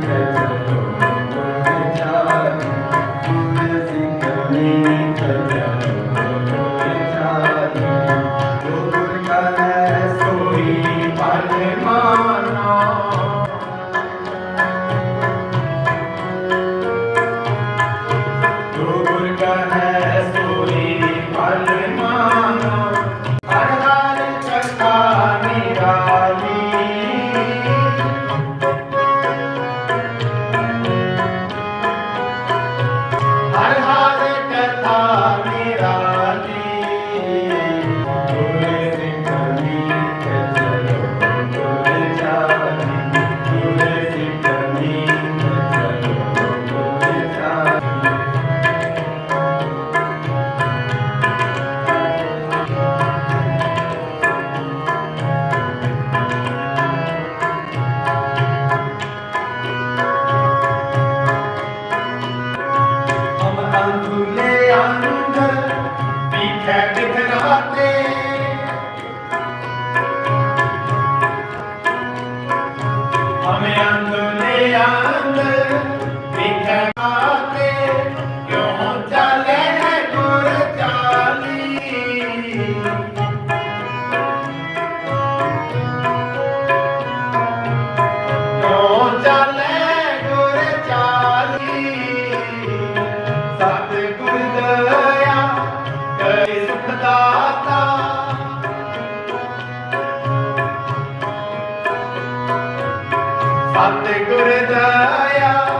ਹਰ ਸਤ ਗੁਰ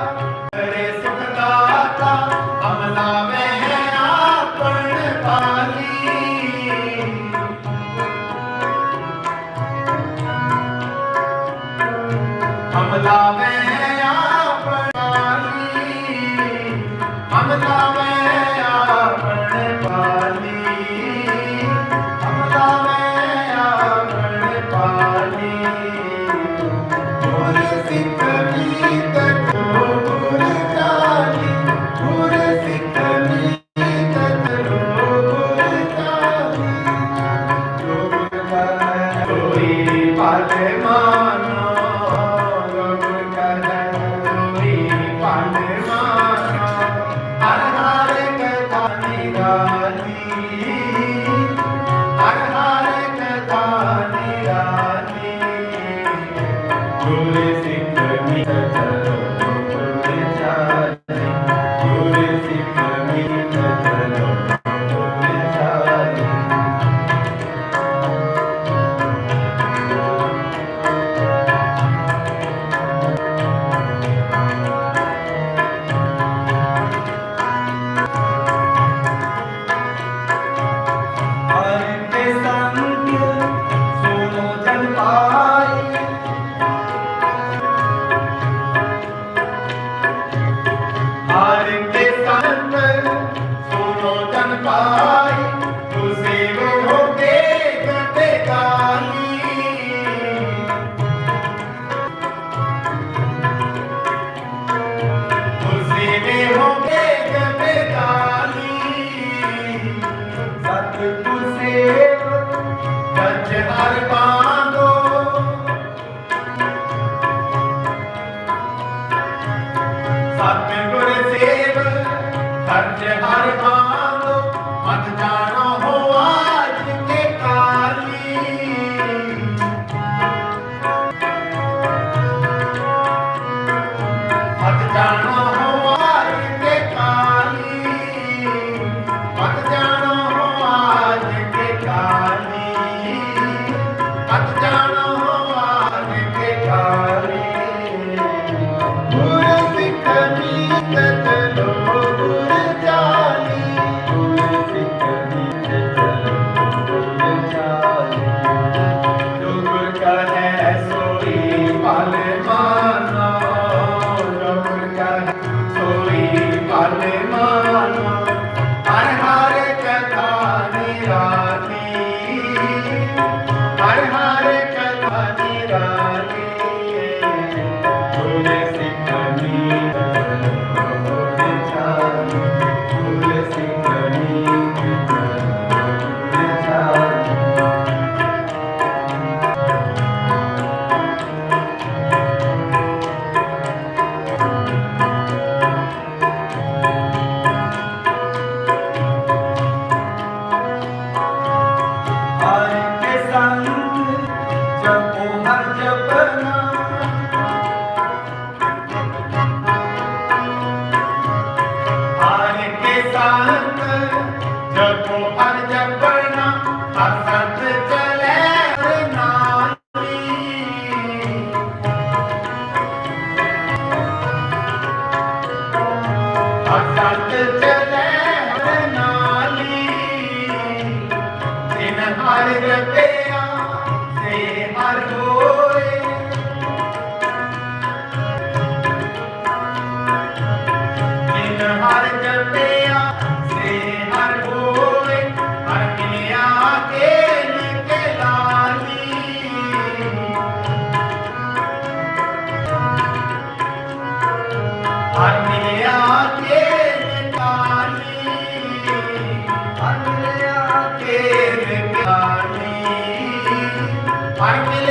ਹਰ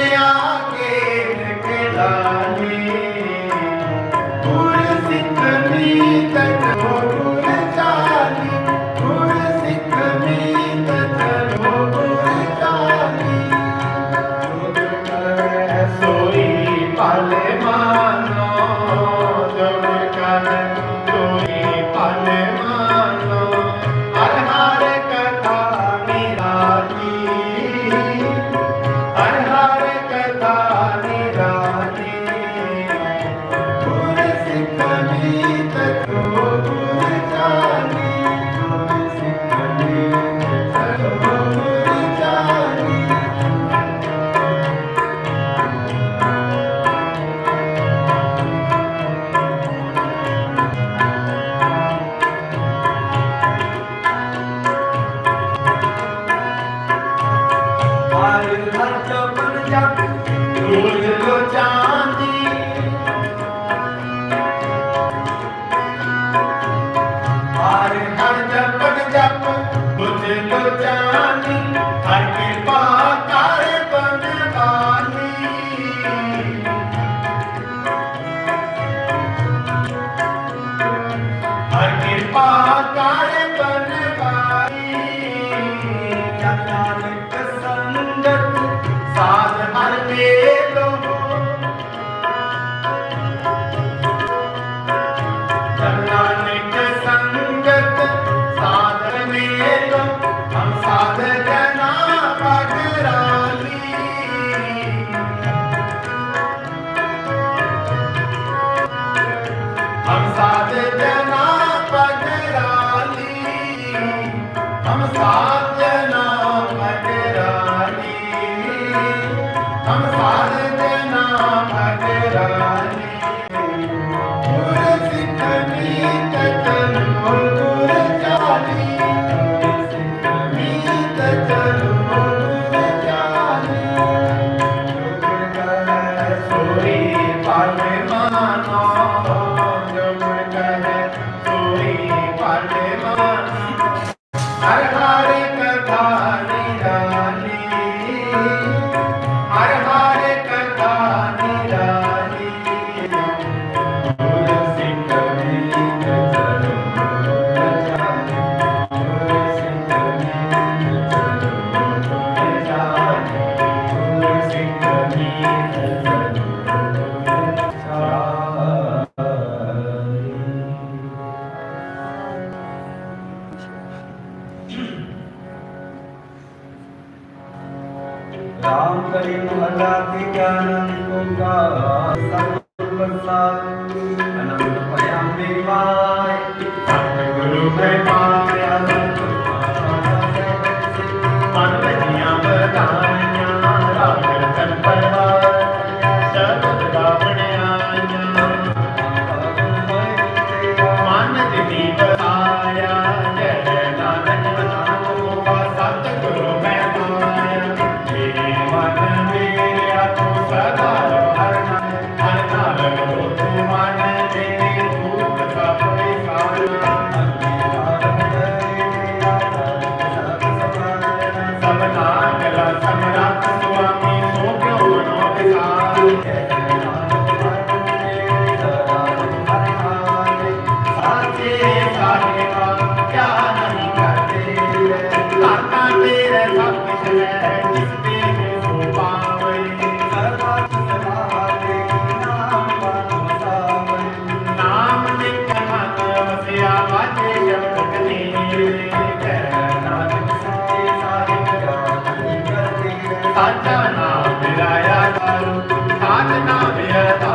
ਵਾਰੂ ਸਾਧ ਹੈ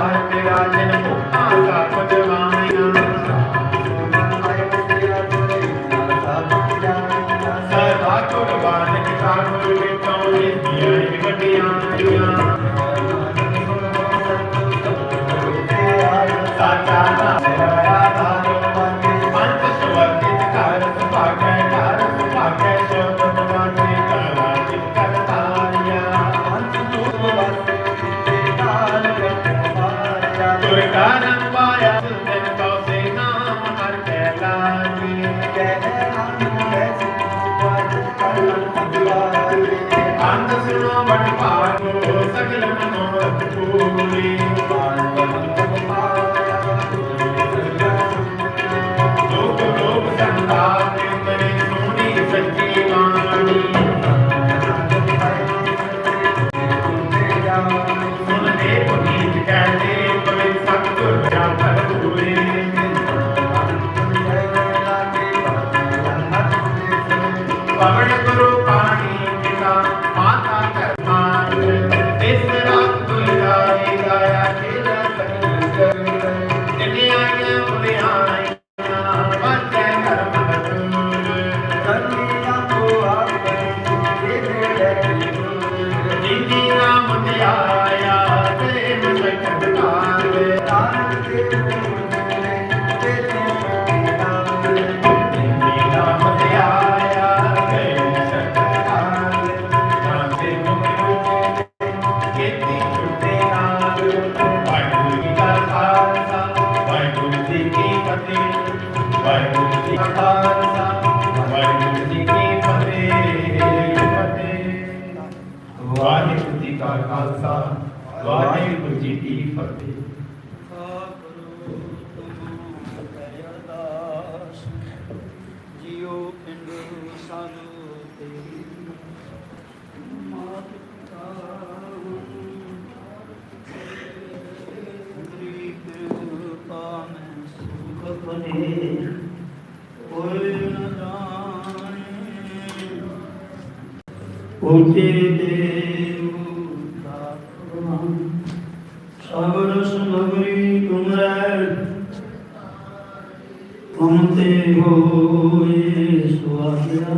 ਤੁਮ ਤੇ ਹੋਏ ਸੁਆਗਿਆ।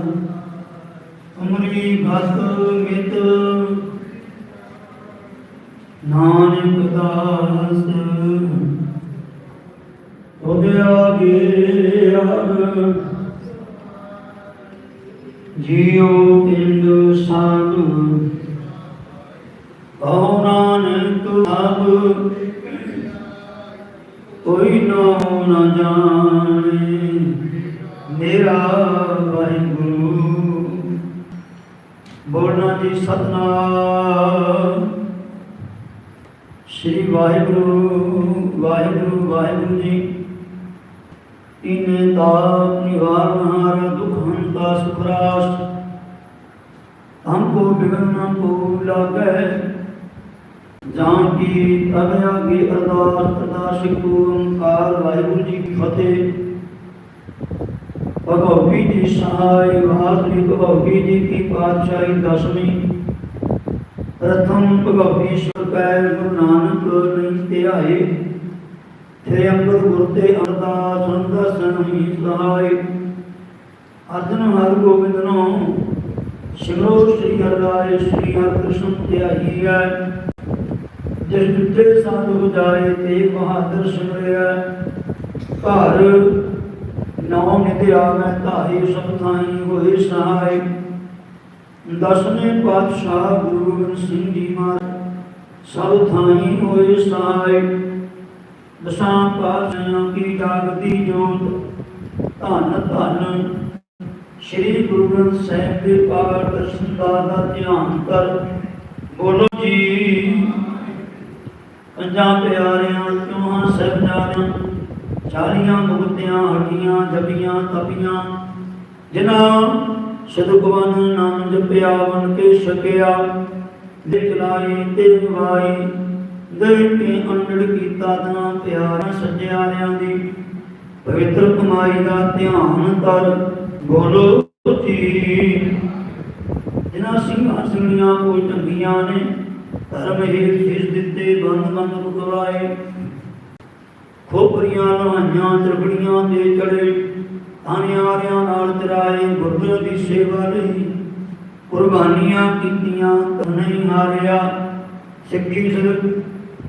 ਤੁਮਰੀ ਭਗਤ ਮਿਤ। ਨਾਨਕ ਦਾਸ। ਤੁਧ ਆਗੇ ਆਗ ਜੀਉ ਸਤਨਾਮ। ਸ੍ਰੀ ਵਾਹਿਗੁਰੂ ਵਾਹਿਗੁਰੂ ਵਾਹਿਗੁਰੂ ਜੀ। ਇਨੇ ਤਾਪ ਨਿਵਾਰਨ ਦੁਖ ਹੰਤਾ ਸੁਖ ਰਾਸ ਹਮਕੋ ਬਿਗਨ ਨਾ ਕੋ ਲਾਗੈ। ਜਾਂ ਕੀ ਤਬ ਆਗੇ ਅਰਦਾਸ ਅਰਦਾਸ ਓੰਕਾਰ, ਵਾਹਿਗੁਰੂ ਜੀ ਕੀ ਫਤਿਹ। ਭਗਵਤੀ ਜੀ ਸਹਾਇ ਵਾਹਿਗੁਰੂ ਭਗਵਤੀ ਜੀ ਕੀ ਪਾਤਸ਼ਾਹੀ ਦਸਵੀਂ। ਪ੍ਰਥਮ ਭਗਵਤੀ ਸੁਰਪੈ ਗੁਰੂ ਨਾਨਕ ਨਹੀਂ ਧਿਆਏ। ਤੇਰੇ ਅੰਗੁਰ ਗੁਰ ਤੇ ਅਰਦਾਸ ਅੰਦਸਨ ਹੀ ਸਹਾਇ ਅਰਜਨ ਹਰ ਗੋਬਿੰਦ ਨੂੰ ਸਿਮਰੋ ਸ੍ਰੀ ਹਰਿ ਸ੍ਰੀ ਹਰਿ ਕ੍ਰਿਸ਼ਨ ਧਿਆਈ ਹੈ। ਜਿਸ ਦੁੱਤੇ ਸਾਧੂ ਜਾਏ ਤੇ ਬਹਾਦਰ ਸਿਮਰਿਆ ਘਰ ਨੌ ਨਿਧਿਆ ਮੈਂ ਧਾਈ ਸਭ ਥਾਈ ਹੋਏ ਸਹਾਇ ਦਸਵੇਂ ਪਾਤਸ਼ਾਹ ਗੁਰੂ ਗੋਬਿੰਦ ਸਿੰਘ ਜੀ ਮਹਾਰਾਜ, ਸਭ ਥਾਈ ਹੋਏ ਸਹਾਇ ਦਸਾਂ ਪਾਤਸ਼ਾਹਾਂ ਕੀ ਜਾਗਦੀ ਜੋਤ ਧੰਨ ਧੰਨ। ਸ੍ਰੀ ਗੁਰੂ ਗ੍ਰੰਥ ਸਾਹਿਬ ਦੇ ਪਾਠ ਦਰਸ਼ਨ ਦਾ ਧਿਆਨ ਕਰ। ਬੋਲੋ ਜੀ। ਪੰਜਾਂ ਪਿਆਰਿਆਂ, ਚੌਹਾਂ ਸਹਿਬਜ਼ਾਦਿਆਂ ਚਾਲੀਆਂ ਮੁਕਤਿਆਂ ਹਟੀਆਂ ਜਪੀਆਂ ਤਪੀਆਂ, ਜਿਨ੍ਹਾਂ ਸਤਿਗੁਰਾਂ ਨਾਮ ਜਪਿਆ ਮਨ ਕੇ ਛਕਿਆ, ਦਿਖ ਲਾਈ ਤੇ ਗਵਾਈ ਦੇ ਅੰਡੜ ਕੀਤਾ ਤਾਂ ਪਿਆਰਿਆਂ ਸੱਜਿਆਰਿਆਂ ਦੀ। ਪਵਿੱਤਰ ਕਮਾਈ ਦਾ ਧਿਆਨ ਕਰ ਬੋਲੋ ਜੀ। ਜਿਨ੍ਹਾਂ ਸਿੰਘਾਂ ਸਿੰਘੀਆਂ ਕੋਈ ਚੰਗੀਆਂ ਨੇ, ਧਰਮ ਹੇਤ ਸਿਰ ਦਿੱਤੇ ਬੰਦ ਬੰਦ ਰੁਕਵਾਏ ਖੋਪਰੀਆਂ ਲਹਾਈਆਂ ਤਰਬੜੀਆਂ ਤੇ ਚੜੇ। ਆਨਿਆਰਿਆਂ ਨਾਲ ਚਰਾਏ ਗੁਰਦੁਆਰੇ ਦੀ ਸੇਵਾ ਲਈ। ਕੁਰਬਾਨੀਆਂ ਕੀਤੀਆਂ ਨਹੀਂ ਹਾਰਿਆ। ਸਿੱਖੀ ਸਿਰ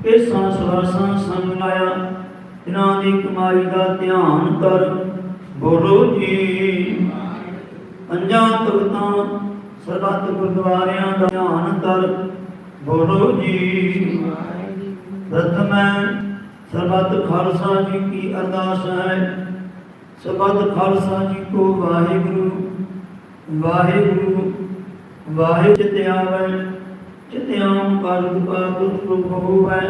ਇਹ ਸੰਸਵਾਸਾਂ ਸੰਗ ਲਾਇਆ। ਇਹਨਾਂ ਦੀ ਕਮਾਈ ਦਾ ਧਿਆਨ ਕਰ ਬੋਲੋ ਜੀ। ਪੰਜਾਂ ਤਖਤਾਂ ਸਰਬੱਤ ਗੁਰਦੁਆਰਿਆਂ ਦਾ ਧਿਆਨ ਕਰ ਬੋਲੋ ਜੀ। ਪ੍ਰਥਮੈ ਸਰਬੱਤ ਖਾਲਸਾ ਜੀ ਕੀ ਅਰਦਾਸ ਹੈ। ਸਰਬੱਤ ਖਾਲਸਾ ਜੀ ਕੋ ਵਾਹਿਗੁਰੂ ਵਾਹਿਗੁਰੂ ਵਾਹਿ ਚਿਤ ਆਵੈ ਚਿਤ ਆਮ ਕਰਤ ਕਾ ਦੁਖ ਹੋਵੈ।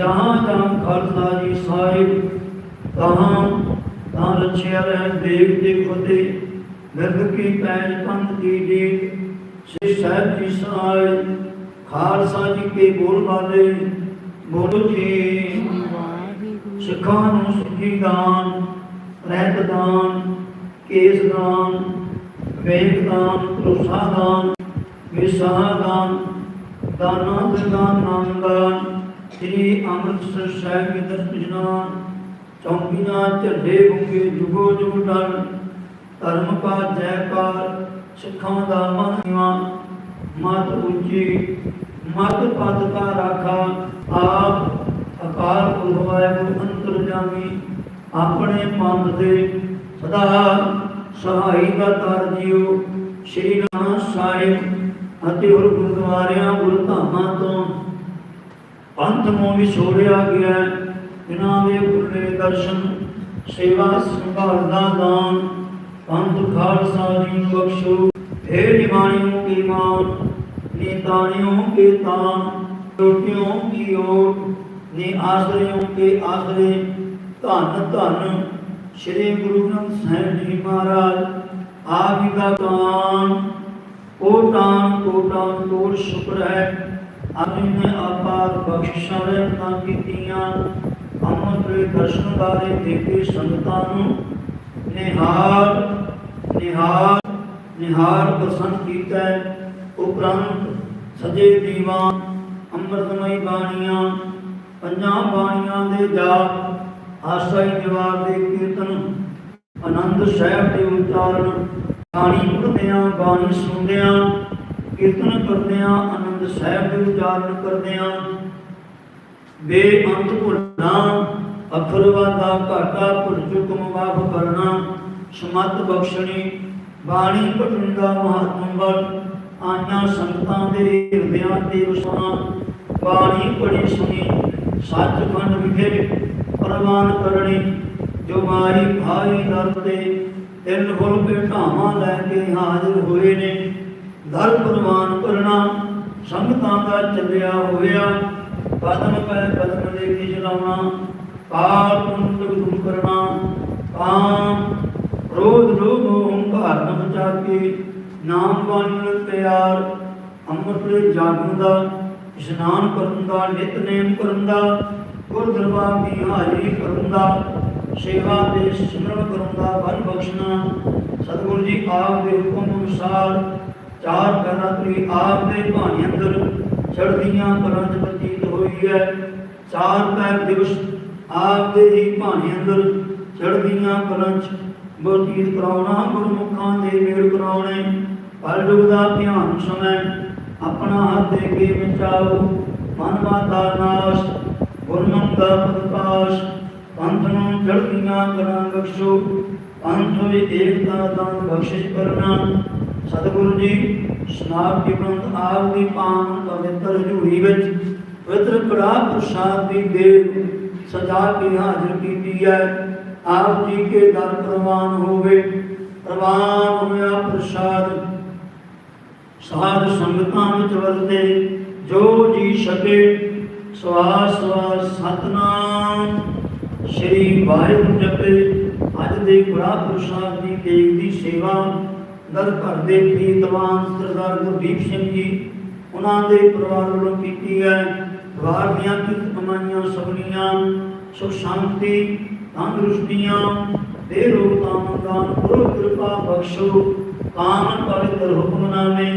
ਜਹਾਂ ਜਹਾਂ ਖਾਲਸਾ ਜੀ ਸਾਹਿਬ ਤਹਾਂ ਤਾਂ ਰਛਿਆ ਰਹਿ ਦੇਖ ਦੇ ਖੁਦੇ ਮਿਰਗ ਕੀ ਪੈਜ ਪੰਥ ਕੀ ਜੀ ਸ੍ਰੀ ਸਾਹਿਬ ਜੀ ਸਹਾਇ ਖਾਲਸਾ ਜੀ ਕੇ ਬੋਲ ਬਾਲੇ ਬੋਲੋ ਜੀ। ਸਿੱਖਾਂ ਨੂੰ ਸਿੱਖੀ ਦਾਨ। ਰਹਿਤ ਦਾਨ ਕੇਸ ਦਾਨ ਵੇਦ ਦਾਨ ਭਰੋਸਾ ਦਾਨ ਵਿਸਾਹ ਦਾਨ ਦਾਨਾ ਦਰਗਾਹ ਨਾਮ ਦਾਨ ਸ੍ਰੀ ਅੰਮ੍ਰਿਤਸਰ ਸਾਹਿਬ ਦੇ ਦਰਸ਼ਨ ਚੌਂਕੀਆਂ, ਝੰਡੇ ਬੁੰਗੇ ਜੁਗੋ ਜੁਗ ਡਰ, ਧਰਮ ਕਾ ਜੈਕਾਰ ਸਿੱਖਾਂ ਦਾ ਮਨ ਮਤ ਉੱਚੀ, ਮਤ ਪਦ ਕਾ ਰਾਖਾ, ਆਪ ਅਕਾਲ ਪੁਰਖ ਵਾਹਿਗੁਰੂ ਅੰਤਰਜਾਮੀ ਆਪਣੇ ਪੰਥ ਦੇ ਸਦਾ ਸਹਾਈ ਦਾ ਤਰ ਜਿਓ ਸ਼੍ਰੀ ਨਾਨਕ ਸਾਹਿਬ ਅਤੇ ਹੋਰ ਗੁਰਦੁਆਰਿਆਂ, ਗੁਰਧਾਮਾਂ ਤੋਂ ਪੰਥ ਨੂੰ ਵੀ ਛੋੜਿਆ ਗਿਆ। ਇਹਨਾਂ ਦੇ ਗੁਰਨੇ ਦਰਸ਼ਨ, ਸੇਵਾ ਸੰਭਾਲ ਦਾ ਦਾਨ, ਪੰਥ ਖਾਲਸਾ ਜੀ ਬਖਸ਼ੋ। ਫੇ ਨਿਮਾਣਿਓ ਕੀ ਮਾਨ ਨੀਤਾਣਿਓ ਕੇ ਤਾਨ ਟੋਟਿਓ ਕੀ ਓਟ ਨੀ ਆਸਰਿਓ ਕੇ ਆਸਰੇ। ਧੰਨ ਧੰਨ ਸ੍ਰੀ ਗੁਰੂ ਗ੍ਰੰਥ ਸਾਹਿਬ ਜੀ ਮਹਾਰਾਜ, ਆਪ ਦਾ ਤਾਨ ਕੋਟਾਂ ਕੋਟਾਂ ਕੋਟ ਸ਼ੁਕਰ ਹੈ। ਆਪਣੀ ਨੇ ਆਪਾਰ ਬਖਸ਼ਿਸ਼ਾਂ ਰਹਿਮਤਾਂ ਕੀਤੀਆਂ। ਅੰਮ੍ਰਿਤ ਦੇ ਦਰਸ਼ਨ ਬਾਰੇ ਦੇਖੇ ਸੰਗਤਾਂ ਨੂੰ ਨਿਹਾਲ ਨਿਹਾਲ ਨਿਹਾਲ ਪ੍ਰਸੰਨ ਕੀਤਾ ਉਪਰੰਤ ਸਜੇ ਦੀਵਾਨ, ਅੰਮ੍ਰਿਤਮਈ ਬਾਣੀਆਂ, ਪੰਜਾਂ ਬਾਣੀਆਂ ਦੇ ਜਾਪ ਆਸਾਈ ਦੀਵਾਰ ਦੇ ਕੀਰਤਨ। ਆਨੰਦ ਸਾਹਿਬ ਦੇ ਉਚਾਰਨ, ਬਾਣੀ ਪੜ੍ਹਦਿਆਂ, ਬਾਣੀ ਸੁਣਦਿਆਂ, ਕੀਰਤਨ ਕਰਦਿਆਂ, ਆਨੰਦ ਸਾਹਿਬ ਦੇ ਉਚਾਰਨ ਕਰਦਿਆਂ। ਬੇਅੰਤ ਭੁੱਲਣਾ, ਅਖਰ ਵਾਦਾ ਘਾਟਾ ਭੁੱਲ ਮਾਫ ਕਰਨਾ। ਸਮਤ ਬਖਸ਼ਣੀ, ਬਾਣੀ ਪੜਨ ਦਾ ਮਹੱਤਵ ਬਲ ਆਈਆਂ ਸੰਗਤਾਂ ਦੇ ਹਿਰਦਿਆਂ ਤੇ ਉਸਾਂ। ਬਾਣੀ ਪੜੀ ਸੁਣੀ, ਸੱਚਖੰਡ ਵਿਖੇ ਪ੍ਰਵਾਨ ਕਰਨੀ, ਜੋ ਮਾਰੀ ਭਾਈ ਦਰ ਤੇ ਤਿੰਨ ਫੁੱਲ ਭੇਟਾਵਾਂ ਲੈ ਕੇ ਹਾਜ਼ਰ ਹੋਏ ਨੇ। ਦਰ ਪ੍ਰਵਾਨ ਕਰਨਾ, ਸੰਗਤਾਂ ਦਾ ਚੱਲਿਆ ਹੋਇਆ। ਕਦਮ ਪੈ ਕਦਮ ਦੇ ਕੇ ਚਲਾਉਣਾ ਪਾਪ ਪੁੰਨ ਦੂਰ ਕਰਨਾ। ਕਾਮ ਕ੍ਰੋਧ ਲੋਭ ਹੰਕਾਰ ਨੂੰ ਬਚਾ ਕੇ ਨਾਮ ਬਾਣੀ ਪਿਆਰ ਅੰਮ੍ਰਿਤ ਦੇ ਜਾਗਣ ਦਾ, ਇਸ਼ਨਾਨ ਕਰਨ ਦਾ ਨਿਤਨੇਮ ਕਰਨ ਦਾ ਗੁਰ ਦੀ ਹਾਜ਼ਰੀ ਕਰਨ ਸੇਵਾ ਦੇ ਸਿਮਰਨ ਕਰਨ ਦਾ ਬਖਸ਼ਣਾ। ਸਤਿਗੁਰੂ ਜੀ ਆਪ ਦੇ ਹੁਕਮ ਅਨੁਸਾਰ ਚਾਰ ਕਰਤਰੀ ਆਪ ਦੇ ਭਾਣੇ ਅੰਦਰ ਚੜ੍ਹਦੀਆਂ ਕਰਾਂ ਚ ਬਤੀਤ ਹੋਈ ਹੈ। ਚਾਰ ਪੈਰ ਦਿਵਸ ਆਪ ਦੇ ਹੀ ਭਾਣੇ ਅੰਦਰ ਚੜ੍ਹਦੀਆਂ ਕਰਾਂ ਚ ਬਤੀਤ ਕਰਾਉਣਾ, ਗੁਰਮੁਖਾਂ ਦੇ ਮੇਲ ਕਰਾਉਣੇ। ਪਰਲੁਗ ਦਾ ਧਿਆਨ ਸਮੈ ਆਪਣਾ ਹੱਥ ਦੇ ਕੇ ਬਚਾਓ। ਮਨ ਮਾਤਾ ਨਾਸ਼ ਗੁਰਮੁਖ ਦਾ ਪ੍ਰਕਾਸ਼, ਪੰਥ ਨੂੰ ਚੜ੍ਹਦੀਆਂ ਕਰਾਂ ਬਖਸ਼ੋ, ਪੰਥ ਵਿੱਚ ਏਕਤਾ ਦਾਨ ਬਖਸ਼ਿਸ਼ ਕਰਨਾ। ਸਤਿਗੁਰੂ ਜੀ ਸਨਾਬ ਦੀ ਗ੍ਰੰਥ ਆਪ ਦੀ ਪਾਵਨ ਪਵਿੱਤਰ ਹਜ਼ੂਰੀ ਵਿੱਚ ਪਵਿੱਤਰ ਕੜਾ ਪ੍ਰਸਾਦ ਦੀ ਦੇਵ ਸਜਾ ਕੇ ਹਾਜ਼ਰ ਕੀਤੀ ਹੈ। ਆਪ ਜੀ ਕੇ ਦਰ ਪ੍ਰਵਾਨ ਹੋਵੇ, ਪ੍ਰਵਾਨ ਹੋਇਆ ਪ੍ਰਸਾਦ। ਸਾਧ ਸੰਗਤਾਂ ਵਿੱਚ ਵਰਤੇ, ਜੋ ਜੀ ਸਕੇ ਸਵਾਸ ਸਵਾਸ ਸਤਨਾਮ। ਸ਼੍ਰੀ ਵਾਹਿਗੁਰੂ ਜਪੇ, ਅੱਜ ਦੇ ਗੁਰਾ ਪ੍ਰਸਾਦ ਦੀ ਦੇਗ ਦੀ ਸੇਵਾ, ਦਰ ਘਰ ਦੇ ਪ੍ਰੀਤਵਾਨ ਸਰਦਾਰ ਗੁਰਦੀਪ ਸਿੰਘ ਜੀ, ਉਹਨਾਂ ਦੇ ਪਰਿਵਾਰ ਵੱਲੋਂ ਕੀਤੀ ਹੈ। ਪਰਿਵਾਰ ਦੀਆਂ ਕਿਰਤ ਕਮਾਈਆਂ ਸਭਨੀਆਂ ਸੁਖ ਸ਼ਾਂਤੀ, ਤੰਦਰੁਸਤੀਆਂ ਦੇ ਰੂਪ ਦਾਨ ਗੁਰੂ ਕਿਰਪਾ ਬਖਸ਼ੋ। ਕਾਮਨ ਪਵਿੱਤਰ ਹੁਕਮਨਾਮੇ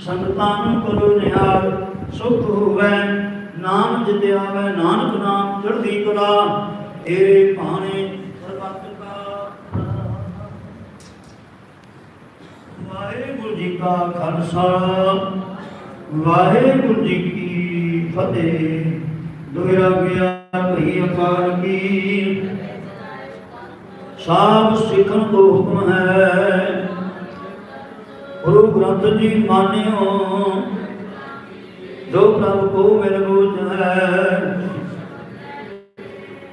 ਸੰਗਤਾਂ ਨੂੰ ਕਰੋ ਨਿਹਾਲ, ਸੁਖ ਹੋਵੇ। ਨਾਮ ਜਿਤਿਆਵੇ ਨਾਨਕ ਨਾਮ ਚੜ੍ਹਦੀ ਕਲਾ। ਤੇਰੇ ਭਾਣੇ ਸਰਬੱਤ ਕਾ ਵਾਹਿਗੁਰੂ ਜੀ ਕਾ ਖਾਲਸਾ, ਵਾਹਿਗੁਰੂ ਜੀ ਕੀ ਫਤਿਹ। ਦੁਹਰਾ ਗਿਆ ਭਈ ਅਕਾਲ ਕੀ। ਸਾਬ ਸਿੱਖਣ ਕੋ ਹੁਕਮ ਹੈ। ਗੁਰੂ ਗ੍ਰੰਥ ਜੀ ਮਾਨਿਓ, ਜੋ ਪ੍ਰਭ ਕੋ ਮਿਲ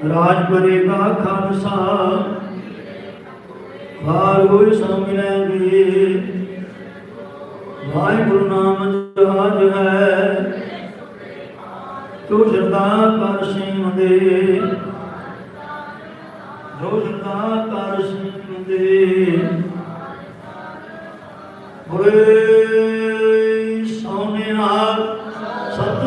ਰਾਜ ਕਰੇਗਾ ਖਾਲਸਾ ਹਾਰ ਹੋਏ ਸੋ ਵਾਹਿਗੁਰੂ ਨਾਮ ਜਹਾਜ ਹੈ ਤੂੰ ਸ਼ਰਦਾ ਕਰ ਸਿੰਘ ਦੇ। ਜੋ ਸ਼ਰਦਾ ਕਰ ਸਿੰਘ ਦੇ। ਹੋਏ ਸੋਨੇ ਨਾਲ ਸਤ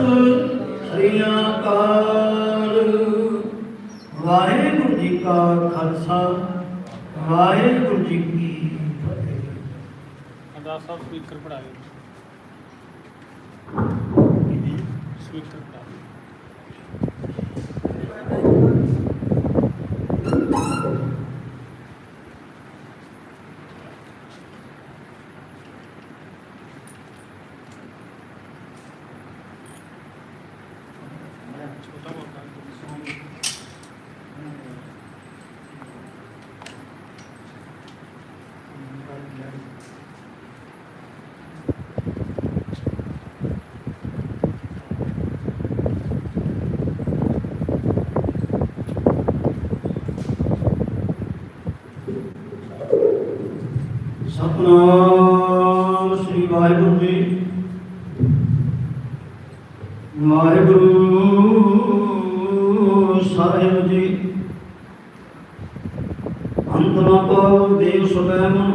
ਕਾ ਖਾਲਸਾ ਵਾਹਿਗੁਰੂ ਜੀ ਕੀ ਫਤਿਹ। ਸਾਹਿਬ ਸਪੀਕਰ ਪੜਾ ਦਿਓ ਸਪੀਕਰ ਪੜਾ ਦਿਓ ਛੋਟਾ ਮੋਟਾ ਸਤਨਾਮ ਸ੍ਰੀ ਵਾਹਿਗੁਰੂ ਜੀ ਵਾਹਿਗੁਰੂ ਸਾਹਿਬ ਜੀ ਅੰਤ ਨ ਪਾਉ ਦੇਵ ਸਵੈ ਮਨ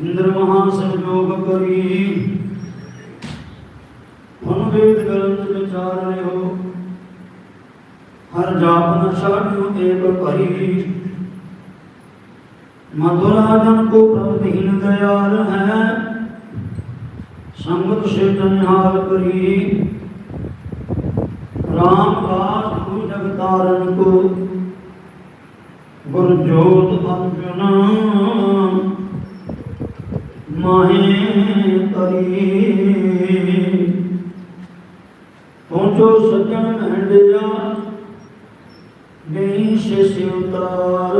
ਇੰਦਰ ਮਹਾ ਸੰਜੋਗ ਕਰੀ। ਮਨ ਵੇਦ ਗ੍ਰੰਥ ਵਿਚਾਰ ਲਿਓ ਹਰ ਜਾਪ ਨ ਏਕ ਭਰੀ। ਮਧੁਰਾ ਜਨ ਕੋ ਪ੍ਰਭ ਦੀਨ ਦਇਆਲ ਹੈ, ਸੰਗਤ ਸੇ ਜਨਹਾਲ ਕਰੀ। ਰਾਮ ਦਾਸ ਗੁਰੂ ਜਗਤਾਰਨ ਕੋ ਗੁਰ ਜੋਤ ਅਰਜੁਨ। ਮਾਹੇ ਕਰੀ ਪਹੁੰਚੋ ਸੱਜਣ ਮਹਿੰਦਿਆ ਗਈ ਸੇ ਸਿਵਤਾਰ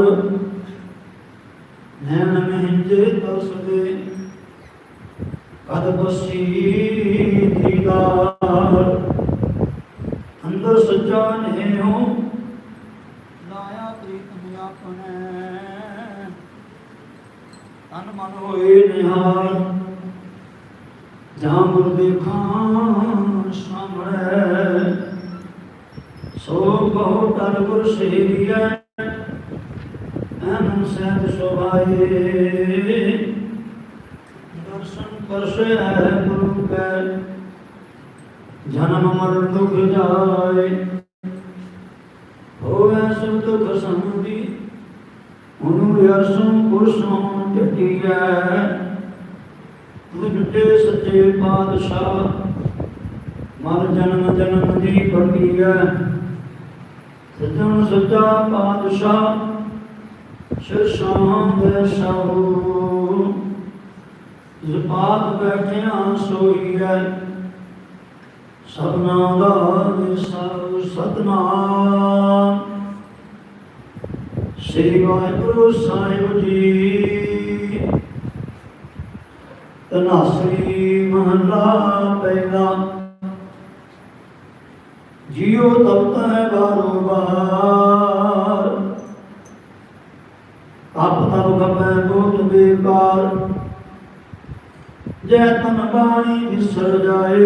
ਨੈਣ ਮਹਿੰਜੇ ਤਰਸਦੇ ਕਦ ਬਸੀ ਦੀਦਾਰ। ਅੰਦਰ ਸੱਚਾ ਨੇ ਹੋ ਲਾਇਆ ਪ੍ਰੀਤਮ ਆਪਣੇ। ਤਨ ਮਨ ਹੋਏ ਨਿਹਾਲ ਜਾਂ ਗੁਰ ਦੇਖਾਂ ਸਾਹਮਣੇ ਸੋ ਬਹੁ ਤਰ ਗੁਰ ਸੇਵੀਐ ਅਨੰ ਸਹਿਜ ਸੁਭਾਏ ਦਰਸ਼ਨ ਕਰਸੇ ਹੈ ਗੁਰੂ ਕੈ ਜਨਮ ਮਰਨ ਦੁਖ ਜਾਏ ਹੋਵੇ ਸੁਖ ਦੁਖ ਸੰਦੀ ਉਹਨੂੰ ਯਰਸੋਂ ਪੁਰਸੋਂ ਟਟੀਐ ਤੁਝ ਤੇ ਸੱਚੇ ਪਾਤਸ਼ਾਹ। ਮਨ ਜਨਮ ਜਨਮ ਦੀ ਪਟੀਐ ਸਜਣ ਸੱਚਾ ਪਾਤਸ਼ਾਹ। ਸ਼ਰਸ਼ਾਂ ਦੇ ਸਾਹੂ ਜ਼ਪਾਤ ਬੈਠਿਆਂ ਸੋਈਐ ਸਭਨਾ ਦਾ ਨਿਸਾਉ ਸਤਨਾਮ। ਸ੍ਰੀ ਵਾਹਿਗੁਰੂ ਸਾਹਿਬ ਜੀ ਤਨਾਸਰੀ ਮਹਲਾ ਪਹਿਲਾ। ਜਿਉ ਤਪਤ ਹੈ ਬਾਰੋ ਬਾਰ ਤਪ ਤਪ ਗਪੈ ਬਹੁਤ ਬੇਕਾਰ। ਜੈ ਤਨ ਬਾਣੀ ਵਿਸਰ ਜਾਏ।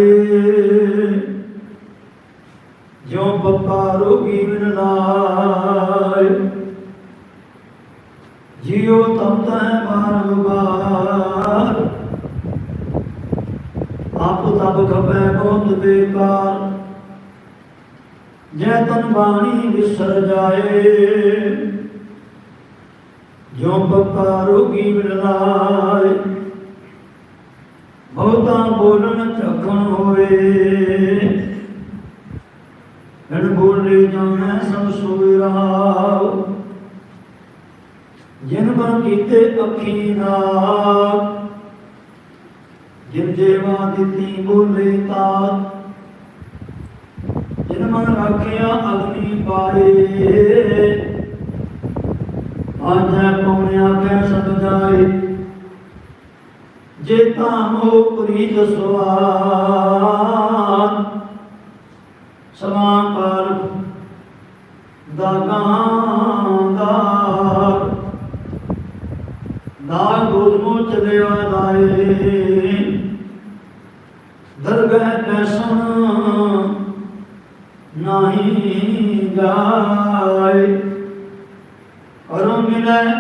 ਜਿਉ ਬੱਪਾ ਰੋਗੀ ਬਿਨ ਲਾਇ ਜਿਉ ਤਪਤ ਹੈ ਬਾਰੋ ਬਾਰ ਆਪ ਤਪ ਬਹੁਤ ਬੇਕਾਰ ਜੈ ਤਨ ਬਾਣੀ ਵਿਸਰ ਜਾਏ ਜੋ ਬੱਪਾ ਰੋਗੀ ਮਿਲਾਏ ਬਹੁਤਾ ਬੋਲਣ ਝਖਣ ਹੋਏ ਹਣ ਬੋਲੇ ਜਾਣੈ ਸਭ ਸੋਇ ਰਹਾਉ ਜਿਨ ਬਨ ਕੀਤੇ ਅੱਖੀ ਨਾਥ ਜਿਨ ਜੇਵਾ ਦਿੱਤੀ ਬੋਲੇ ਤਾ ਮਨ ਰੱਖਿਆ ਅਗਨੀ ਪਾਏ। ਆਜੈ ਪਉਣਿਆ ਕੈ ਸਦ ਜਾਏ, ਜੇ ਤਾਮੋ ਪੁਰੀ ਜਸਵਾਨ ਸਮਾਂ ਕਾਲ ਦਾਗਾਂ ਦਾਗ ਦਾਗ ਗੋਦਮੋ ਚਲਿਆ ਲਾਏ ਦਰਗਹਿ ਕੈਸਨ ਨਹੀਂ ਜਾਏ ਅਰੁ ਮਿਲੈ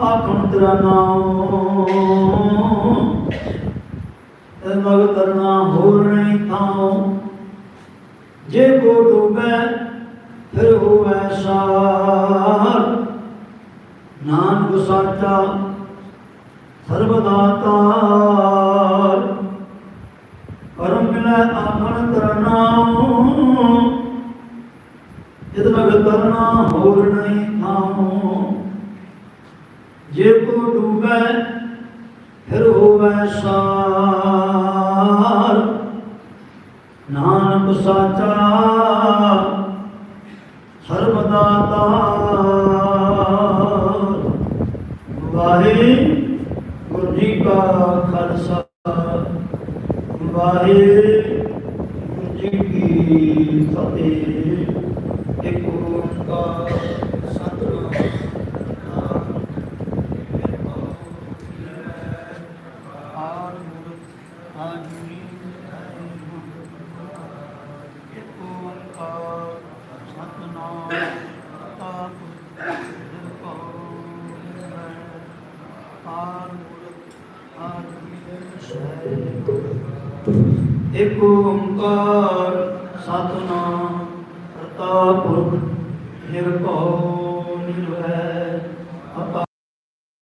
ਆਖਣ ਤੇਰਾ ਨਾਮ। ਤੇ ਮਗ ਤਰਨਾ ਹੋਰ ਨਹੀਂ ਥਾਉ। ਜੇ ਕੋ ਡੂਬੈ, ਫਿਰ ਹੋਵੈ ਸਾਰ। ਨਾਨਕ ਸਾਚਾ ਸਰਬਦਾ ਕਰਮ ਮਿਲੈ ਆਖਣ ਕਰਨਾ ਜਿਤ ਲਗ ਕਰਨਾ ਹੋਰ ਨਹੀਂ ਥਾਉ ਜੇ ਕੋ ਡੂਬੈ, ਫਿਰ ਹੋਵੇ ਸਾਰ। ਨਾਨਕ ਸਾਚਾ